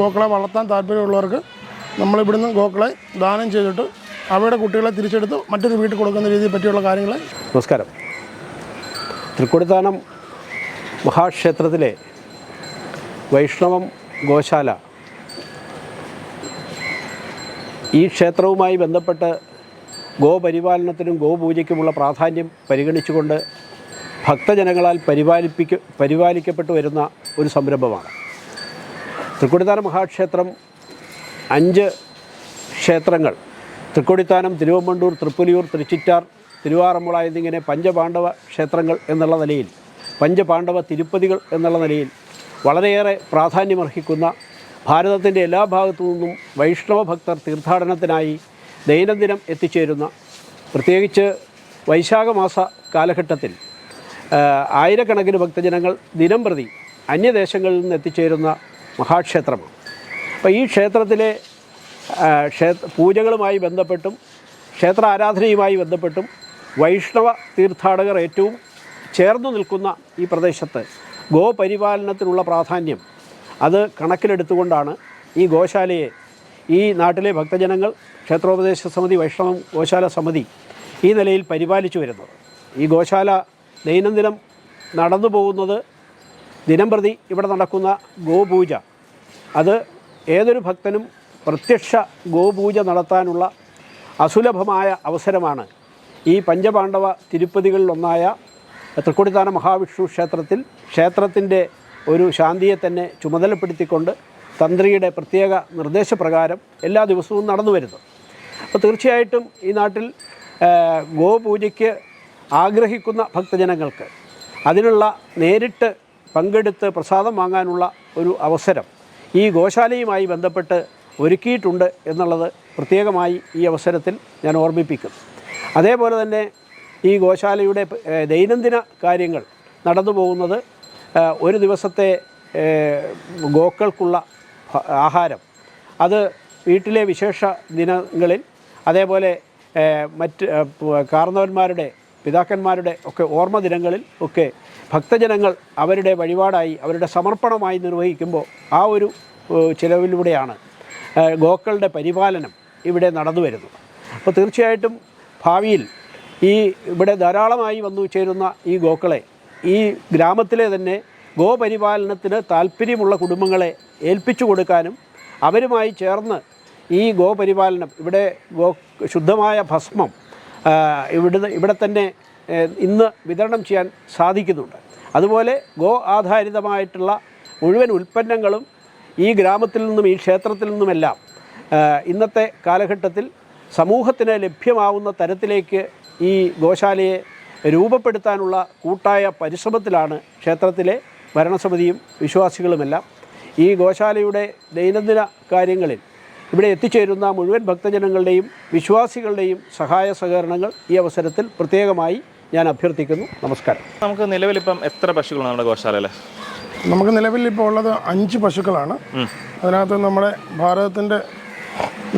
ഗോക്കളെ വളർത്താൻ താല്പര്യമുള്ളവർക്ക് നമ്മളിവിടുന്ന് ഗോക്കളെ ദാനം ചെയ്തിട്ട് അവയുടെ കുട്ടികളെ തിരിച്ചെടുത്ത് മറ്റൊരു വീട്ടിൽ കൊടുക്കുന്ന രീതിയെ പറ്റിയുള്ള കാര്യങ്ങൾ നമസ്കാരം. തൃക്കൊടിത്താനം മഹാക്ഷേത്രത്തിലെ വൈഷ്ണവം ഗോശാല ഈ ക്ഷേത്രവുമായി ബന്ധപ്പെട്ട് ഗോപരിപാലനത്തിനും ഗോപൂജയ്ക്കുമുള്ള പ്രാധാന്യം പരിഗണിച്ചുകൊണ്ട് ഭക്തജനങ്ങളാൽ പരിപാലിപ്പിക്ക പരിപാലിക്കപ്പെട്ടു വരുന്ന ഒരു സംരംഭമാണ്. തൃക്കൊടിത്താനം മഹാക്ഷേത്രം അഞ്ച് ക്ഷേത്രങ്ങൾ. തൃക്കൊടിത്താനം തിരുവമ്പണ്ടൂർ തൃപ്പുലിയൂർ തൃച്ചിറ്റാർ തിരുവാറന്മുള എന്നിങ്ങനെ പഞ്ചപാണ്ഡവ ക്ഷേത്രങ്ങൾ എന്നുള്ള നിലയിൽ പഞ്ചപാണ്ഡവ തിരുപ്പതികൾ എന്നുള്ള നിലയിൽ വളരെയേറെ പ്രാധാന്യമർഹിക്കുന്ന ഭാരതത്തിന്റെ എല്ലാ ഭാഗത്തു നിന്നും വൈഷ്ണവ ഭക്തർ തീർത്ഥാടനത്തിനായി ദൈനംദിനം എത്തിച്ചേരുന്ന പ്രത്യേകിച്ച് വൈശാഖ മാസ കാലഘട്ടത്തിൽ ആയിരക്കണക്കിന് ഭക്തജനങ്ങൾ ദിനം പ്രതി അന്യദേശങ്ങളിൽ നിന്ന് എത്തിച്ചേരുന്ന മഹാക്ഷേത്രമാണ് അപ്പോൾ ഈ ക്ഷേത്രത്തിലെ പൂജകളുമായി ബന്ധപ്പെട്ടും ക്ഷേത്ര ആരാധനയുമായി ബന്ധപ്പെട്ടും വൈഷ്ണവ തീർത്ഥാടകർ ഏറ്റവും ചേർന്നു നിൽക്കുന്ന ഈ പ്രദേശത്ത് ഗോപരിപാലനത്തിനുള്ള പ്രാധാന്യം അത് കണക്കിലെടുത്തുകൊണ്ടാണ് ഈ ഗോശാലയെ ഈ നാട്ടിലെ ഭക്തജനങ്ങൾ ക്ഷേത്രോപദേശ സമിതി വൈഷ്ണവം ഗോശാല സമിതി ഈ നിലയിൽ പരിപാലിച്ചു വരുന്നത്. ഈ ഗോശാല ദൈനംദിനം നടന്നു പോകുന്നത് ദിനംപ്രതി ഇവിടെ നടക്കുന്ന ഗോപൂജ. അത് ഏതൊരു ഭക്തനും പ്രത്യക്ഷ ഗോപൂജ നടത്താനുള്ള അസുലഭമായ അവസരമാണ്. ഈ പഞ്ചപാണ്ഡവ തിരുപ്പതികളിലൊന്നായ തൃക്കൊടിത്താന മഹാവിഷ്ണു ക്ഷേത്രത്തിൽ ക്ഷേത്രത്തിന്റെ ഒരു ശാന്തിയെ തന്നെ ചുമതലപ്പെടുത്തിക്കൊണ്ട് തന്ത്രിയുടെ പ്രത്യേക നിർദ്ദേശപ്രകാരം എല്ലാ ദിവസവും നടന്നു വരുന്നു. അപ്പോൾ തീർച്ചയായിട്ടും ഈ നാട്ടിൽ ഗോപൂജയ്ക്ക് ആഗ്രഹിക്കുന്ന ഭക്തജനങ്ങൾക്ക് അതിനുള്ള നേരിട്ട് പങ്കെടുത്ത് പ്രസാദം വാങ്ങാനുള്ള ഒരു അവസരം ഈ ഗോശാലയുമായി ബന്ധപ്പെട്ട് ഒരുക്കിയിട്ടുണ്ട് എന്നുള്ളത് പ്രത്യേകമായി ഈ അവസരത്തിൽ ഞാൻ ഓർമ്മിപ്പിക്കും അതേപോലെ തന്നെ ഈ ഗോശാലയുടെ ദൈനംദിന കാര്യങ്ങൾ നടന്നു പോകുന്നത് ഒരു ദിവസത്തെ ഗോക്കൾക്കുള്ള ആഹാരം. അത് വീട്ടിലെ വിശേഷ ദിനങ്ങളിൽ അതേപോലെ മറ്റ് കാർന്നവന്മാരുടെ പിതാക്കന്മാരുടെ ഒക്കെ ഓർമ്മ ദിനങ്ങളിൽ ഒക്കെ ഭക്തജനങ്ങൾ അവരുടെ വഴിപാടായി അവരുടെ സമർപ്പണമായി നിർവഹിക്കുമ്പോൾ ആ ഒരു ചിലവിലൂടെയാണ് ഗോക്കളുടെ പരിപാലനം ഇവിടെ നടന്നു വരുന്നത്. അപ്പോൾ തീർച്ചയായിട്ടും ഭാവിയിൽ ഈ ഇവിടെ ധാരാളമായി വന്നു ചേരുന്ന ഈ ഗോക്കളെ ഈ ഗ്രാമത്തിലെ തന്നെ ഗോപരിപാലനത്തിന് താല്പര്യമുള്ള കുടുംബങ്ങളെ ഏൽപ്പിച്ചു കൊടുക്കാനും അവരുമായി ചേർന്ന് ഈ ഗോപരിപാലനം ഇവിടെ ഗോ ശുദ്ധമായ ഭസ്മം ആ, ഇവിടെ തന്നെ ഇന്ന് വിതരണം ചെയ്യാൻ സാധിക്കുന്നുണ്ട്. അതുപോലെ ഗോ ആധാരിതമായിട്ടുള്ള മുഴുവൻ ഉൽപ്പന്നങ്ങളും ഈ ഗ്രാമത്തിൽ നിന്നും ഈ ക്ഷേത്രത്തിൽ നിന്നുമെല്ലാം ഇന്നത്തെ കാലഘട്ടത്തിൽ സമൂഹത്തിന് ലഭ്യമാവുന്ന തരത്തിലേക്ക് ഈ ഗോശാലയെ രൂപപ്പെടുത്താനുള്ള കൂട്ടായ പരിശ്രമത്തിലാണ് ക്ഷേത്രത്തിലെ ഭരണസമിതിയും വിശ്വാസികളുമെല്ലാം. ഈ ഗോശാലയുടെ ദൈനംദിന കാര്യങ്ങളിൽ ഇവിടെ എത്തിച്ചേരുന്ന മുഴുവൻ ഭക്തജനങ്ങളുടെയും വിശ്വാസികളുടെയും സഹായ സഹകരണങ്ങൾ ഈ അവസരത്തിൽ പ്രത്യേകമായി ഞാൻ അഭ്യർത്ഥിക്കുന്നു. നമസ്കാരം. നമുക്ക് നിലവിൽ നിലവിലിപ്പം എത്ര പശുക്കളാണ് നമ്മുടെ ഗോശാലയിൽ നമുക്ക് നിലവിൽ ഇപ്പോൾ ഉള്ളത് അഞ്ച് പശുക്കളാണ്. അതിനകത്ത് നമ്മുടെ ഭാരതത്തിന്റെ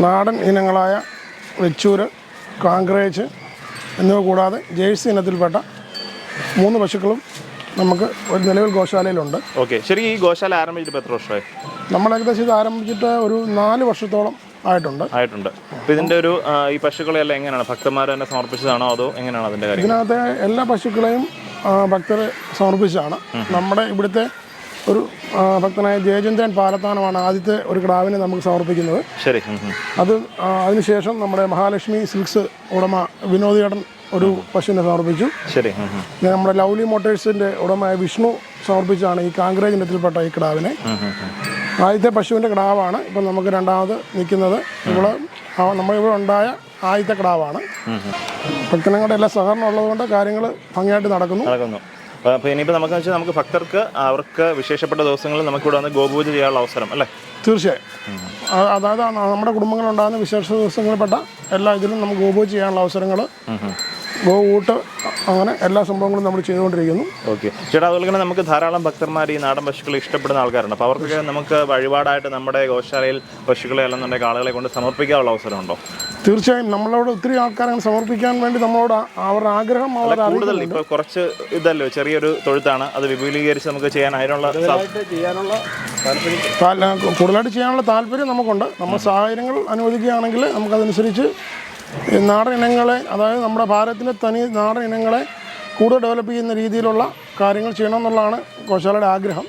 നാടൻ ഇനങ്ങളായ വെച്ചൂര് കാങ്ക്രേച്ച് എന്നിവ കൂടാതെ ജേഴ്സി ഇനത്തിൽപ്പെട്ട മൂന്ന് പശുക്കളും നമുക്ക് ഒരു നിലവിൽ ഗോശാലയിലുണ്ട്. ഓക്കെ. ശരി ഈ ഗോശാല ആരംഭിച്ചിട്ട് എത്ര വർഷമായി? നമ്മൾ ഏകദേശം ഇത് ആരംഭിച്ചിട്ട് ഒരു നാല് വർഷത്തോളം ആയിട്ടുണ്ട്. ആയിട്ടുണ്ട്. അപ്പോൾ ഇതിന്റെ ഒരു ഈ പശുക്കളെല്ലാം എങ്ങനെയാണ്? ഭക്തന്മാർ തന്നെ സമർപ്പിച്ചതാണോ അതോ എങ്ങനെയാണ് അതിന്റെ കാര്യം? ഇതിനകത്ത് എല്ലാ പശുക്കളെയും ഭക്തർ സമർപ്പിച്ചതാണ്. നമ്മുടെ ഇവിടുത്തെ ഒരു ഭക്തനായ ജയചന്ദ്രൻ പാലത്താനമാണ് ആദ്യത്തെ ഒരു കിടാവിനെ നമുക്ക് സമർപ്പിക്കുന്നത്. ശരി. അത് അതിനുശേഷം നമ്മുടെ മഹാലക്ഷ്മി സിൽക്സ് ഉടമ വിനോദിയേട്ടൻ ഒരു പശുവിനെ സമർപ്പിച്ചു. ശരി നമ്മുടെ ലൗലി മോട്ടേഴ്സിന്റെ ഉടമയായ വിഷ്ണു സമർപ്പിച്ചാണ് ഈ കാങ്ക്രേജ് ഇനത്തിൽപ്പെട്ട ഈ കിടാവിനെ. ആദ്യത്തെ പശുവിന്റെ കിടാവാണ്. ഇപ്പം നമുക്ക് രണ്ടാമത് നിൽക്കുന്നത് ഇവിടെ നമ്മളിവിടെ ഉണ്ടായ ആദ്യത്തെ കിടാവാണ്. ഭക്തനങ്ങളുടെ എല്ലാ സഹകരണം ഉള്ളതുകൊണ്ട് കാര്യങ്ങൾ ഭംഗിയായിട്ട് നടക്കുന്നു. അപ്പോൾ ഇനിയിപ്പോൾ നമുക്ക് വെച്ചാൽ നമുക്ക് ഭക്തർക്ക് അവർക്ക് വിശേഷപ്പെട്ട ദിവസങ്ങളിൽ നമുക്ക് ഇവിടെ വന്ന് ഗോപൂജ ചെയ്യാനുള്ള അവസരം അല്ലേ? തീർച്ചയായും. അതായത് നമ്മുടെ കുടുംബങ്ങളുണ്ടാകുന്ന വിശേഷ ദിവസങ്ങളിൽപ്പെട്ട എല്ലാ ഇതിലും നമുക്ക് ഗോപൂജ ചെയ്യാനുള്ള അവസരങ്ങൾ ഉം. അങ്ങനെ എല്ലാ സംഭവങ്ങളും നമ്മൾ ചെയ്തുകൊണ്ടിരിക്കുന്നു. ഓക്കെ. ചേട്ടാ അതുപോലെ തന്നെ നമുക്ക് ധാരാളം ഭക്തന്മാർ ഈ നാടൻ പശുക്കളെ ഇഷ്ടപ്പെടുന്ന ആൾക്കാരുണ്ട്. അപ്പോൾ അവർക്കൊക്കെ നമുക്ക് വഴിപാടായിട്ട് നമ്മുടെ ഗോശാലയിൽ പശുക്കളെ അല്ലെന്നുണ്ടെങ്കിൽ ആളുകളെ കൊണ്ട് സമർപ്പിക്കാനുള്ള അവസരമുണ്ടോ തീർച്ചയായും നമ്മളോട് ഒത്തിരി ആൾക്കാരെ സമർപ്പിക്കാൻ വേണ്ടി നമ്മളോട് അവരുടെ ആഗ്രഹം കൂടുതൽ ഇപ്പോൾ കുറച്ച് ഇതല്ലോ ചെറിയൊരു തൊഴുത്താണ്. അത് വിപുലീകരിച്ച് നമുക്ക് ചെയ്യാൻ അതിനുള്ള ചെയ്യാനുള്ള കൂടുതലായിട്ട് ചെയ്യാനുള്ള താല്പര്യം നമുക്കുണ്ട്. നമ്മൾ സാഹചര്യങ്ങൾ അനുവദിക്കുകയാണെങ്കിൽ നമുക്കതനുസരിച്ച് നാടൻ ഇനങ്ങളെ അതായത് നമ്മുടെ ഭാരതത്തിന്റെ തനി നാടൻ ഇനങ്ങളെ കൂടുതൽ ഡെവലപ്പ് ചെയ്യുന്ന രീതിയിലുള്ള കാര്യങ്ങൾ ചെയ്യണമെന്നുള്ളതാണ് ഗോശാലയുടെ ആഗ്രഹം.